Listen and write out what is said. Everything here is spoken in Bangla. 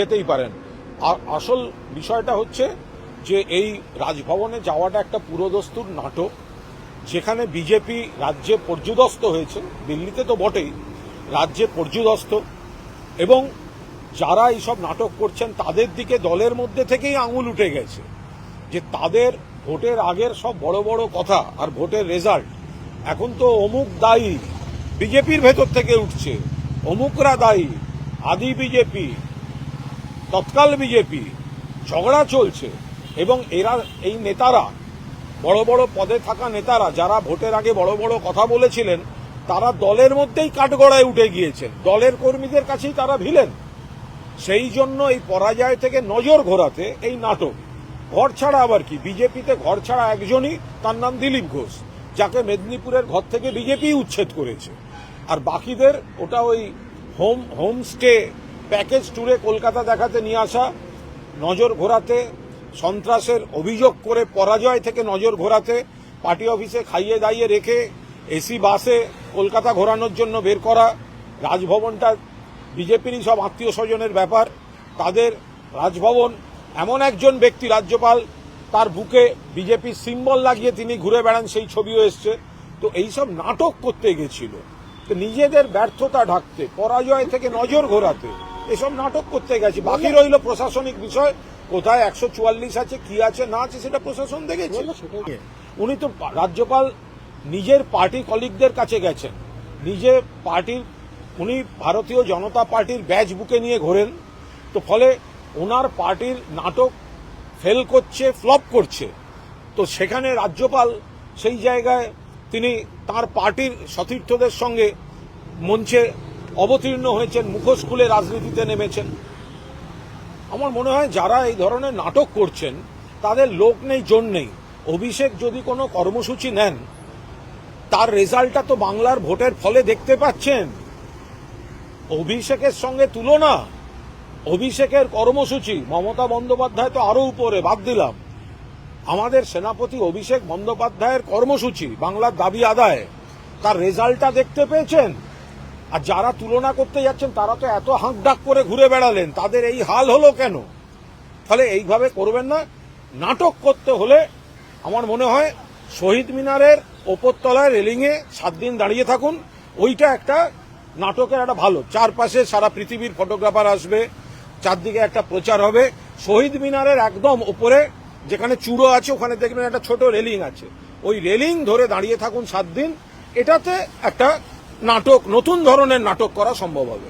যেতেই পারেন। আর আসল বিষয়টা হচ্ছে যে এই রাজভবনে যাওয়াটা একটা পুরোদস্তুর নাটক, যেখানে বিজেপি রাজ্যে পর্যুদস্ত হয়েছে, দিল্লিতে তো বটেই, রাজ্যে পর্যুদস্ত, এবং যারা এইসব নাটক করছেন, তাদের দিকে দলের মধ্যে থেকেই আঙুল উঠে গেছে যে তাদের ভোটের আগের সব বড় বড় কথা আর ভোটের রেজাল্ট এখন তো অমুক দায়ী, বিজেপির ভেতর থেকে উঠছে, অমুকরা দায়ী, আদি বিজেপি তৎকাল বিজেপি, ঝগড়া চলছে এবং এরা, এই নেতারা, বড় বড় পদে থাকা নেতারা, যারা ভোটের আগে বড় বড় কথা বলেছিলেন, তারা দলের মধ্যেই কাঠগড়ায় উঠে গিয়েছেন। দলের কর্মীদের কাছেই তারা ভিলেন। সেই জন্য এই পরাজয় থেকে নজর ঘোরাতে এই নাটক। ঘর ছাড়া আবার কি? বিজেপিতে ঘর ছাড়া একজনই তার নাম দিলীপ ঘোষ, যাকে মেদিনীপুরের ঘর থেকে বিজেপি উচ্ছেদ করেছে। আর বাকিদের, ওটা ওই হোম, হোমস্টে প্যাকেজ ট্যুরে কলকাতা দেখাতে নিয়ে আসা, নজর ঘোরাতে, সন্ত্রাসের অভিযোগ করে পরাজয় থেকে নজর ঘোরাতে, পার্টি অফিসে খাইয়ে দাইয়ে রেখে, এসি বাসে কলকাতা ঘোরানোর জন্য বের করা, রাজভবনটা বিজেপিরই সব আত্মীয় স্বজনের ব্যাপার। তাদের রাজভবন এমন একজন ব্যক্তি, রাজ্যপাল, তার বুকে বিজেপির সিম্বল লাগিয়ে তিনি ঘুরে বেড়ান, সেই ছবিও এসছে। তো এইসব নাটক করতে গেছিল। তো নিজেদের ব্যর্থতা ঢাকতে, পরাজয় থেকে নজর ঘোরাতে এসব নাটক করতে গেছি। বাকি রইল প্রশাসনিক বিষয়। কোথায় একশো চুয়াল্লিশ আছে কি আছে না আছে সেটা প্রশাসন দেখেছে। উনি তো রাজ্যপাল নিজের পার্টি কলিগদের কাছে গেছেন। নিজে পার্টির উনি ভারতীয় জনতা পার্টির ব্যাচ বুকে নিয়ে ঘোরেন। তো ফলে ওনার পার্টির নাটক ফেল করছে ফ্লপ করছে। তো সেখানে রাজ্যপাল সেই জায়গায় তিনি তার পার্টির সতীর্থদের সঙ্গে মঞ্চে অবতীর্ণ হয়েছেন, মুখোশ খুলে রাজনীতিতে নেমেছেন। আমার মনে হয় যারা এই ধরনের নাটক করছেন, তাদের লোক নেই, জন নেই। অভিষেক যদি কোনো কর্মসূচি নেন, তার রেজাল্টটা তো বাংলার ভোটের ফলে দেখতে পাচ্ছেন। অভিষেকের সঙ্গে তুলনা। অভিষেকের কর্মসূচি, মমতা বন্দ্যোপাধ্যায় তো আরও উপরে, বাদ দিলাম। আমাদের সেনাপতি অভিষেক বন্দ্যোপাধ্যায়ের কর্মসূচি, বাংলার দাবি আদায়, তার রেজাল্টটা দেখতে পেয়েছেন? আর যারা তুলনা করতে যাচ্ছেন, তারা তো এত হাঁক ডাক করে ঘুরে বেড়ালেন, তাদের এই হাল হলো কেন? ফলে এইভাবে করবেন না। নাটক করতে হলে আমার মনে হয় শহীদ মিনারের ওপরতলায় রেলিংয়ে সাত দিন দাঁড়িয়ে থাকুন। ওইটা একটা নাটকের একটা ভালো। চারপাশে সারা পৃথিবীর ফটোগ্রাফার আসবে, চারদিকে একটা প্রচার হবে। শহীদ মিনারের একদম ওপরে যেখানে চূড়ো আছে, ওখানে দেখবেন একটা ছোট রেলিং আছে। ওই রেলিং ধরে দাঁড়িয়ে থাকুন সাত দিন। এটাতে একটা নাটক নতুন ধরনের নাটক করা সম্ভব হবে।